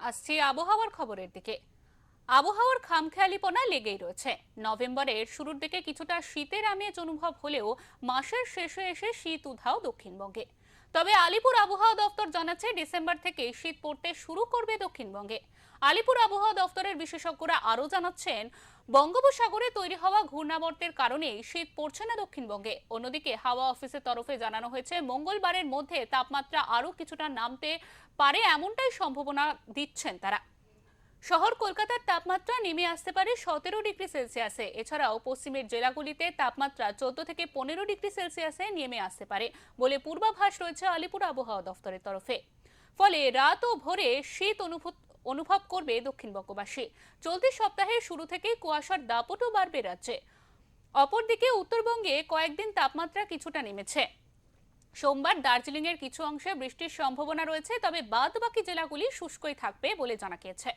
আসছি আবহাওয়ার খবরের দিকে। আবহাওয়ার খামখেয়ালিপনা লেগেই রয়েছে। নভেম্বরের শুরুর দিকে কিছুটা শীতের আমেজ অনুভব হলেও মাসের শেষে এসে শীত উধাও দক্ষিণবঙ্গে। তবে আলিপুর আবহাওয়া দপ্তর জানাচ্ছে ডিসেম্বর থেকে শীত পড়তে শুরু করবে দক্ষিণবঙ্গে। আলিপুর আবহাওয়া দপ্তরের বিশেষজ্ঞরা আরও জানাচ্ছেন, বঙ্গোপসাগরে তৈরি হওয়া ঘূর্ণাবর্তের কারণে শীত পড়ছে না দক্ষিণবঙ্গে। অন্যদিকে হাওয়া অফিসের তরফে জানানো হয়েছে, মঙ্গলবারের মধ্যে তাপমাত্রা আরও কিছুটা নামতে পারে এমনটাই সম্ভাবনা দিচ্ছেন তারা। শহর কলকাতার তাপমাত্রা নেমে আসতে পারে সতেরো ডিগ্রি সেলসিয়াসে। এছাড়াও পশ্চিমের জেলাগুলিতে তাপমাত্রা চোদ্দ থেকে পনেরো ডিগ্রি সেলসিয়াসে নেমে আসতে পারে বলে পূর্বাভাস রয়েছে আলিপুর আবহাওয়া দফতরের তরফে। ফলে রাত ও ভোরে শীত অনুভূত, অনুভব করবে দক্ষিণবঙ্গবাসী চলতি সপ্তাহের শুরু থেকেই কুয়াশার দাপটও বাড়বে রাজ্যে। অপরদিকে উত্তরবঙ্গে কয়েকদিন তাপমাত্রা কিছুটা নেমেছে। সোমবার দার্জিলিংয়ের কিছু অংশে বৃষ্টির সম্ভাবনা রয়েছে, তবে বাদ বাকি জেলাগুলি শুষ্কই থাকবে বলে জানা গিয়েছে।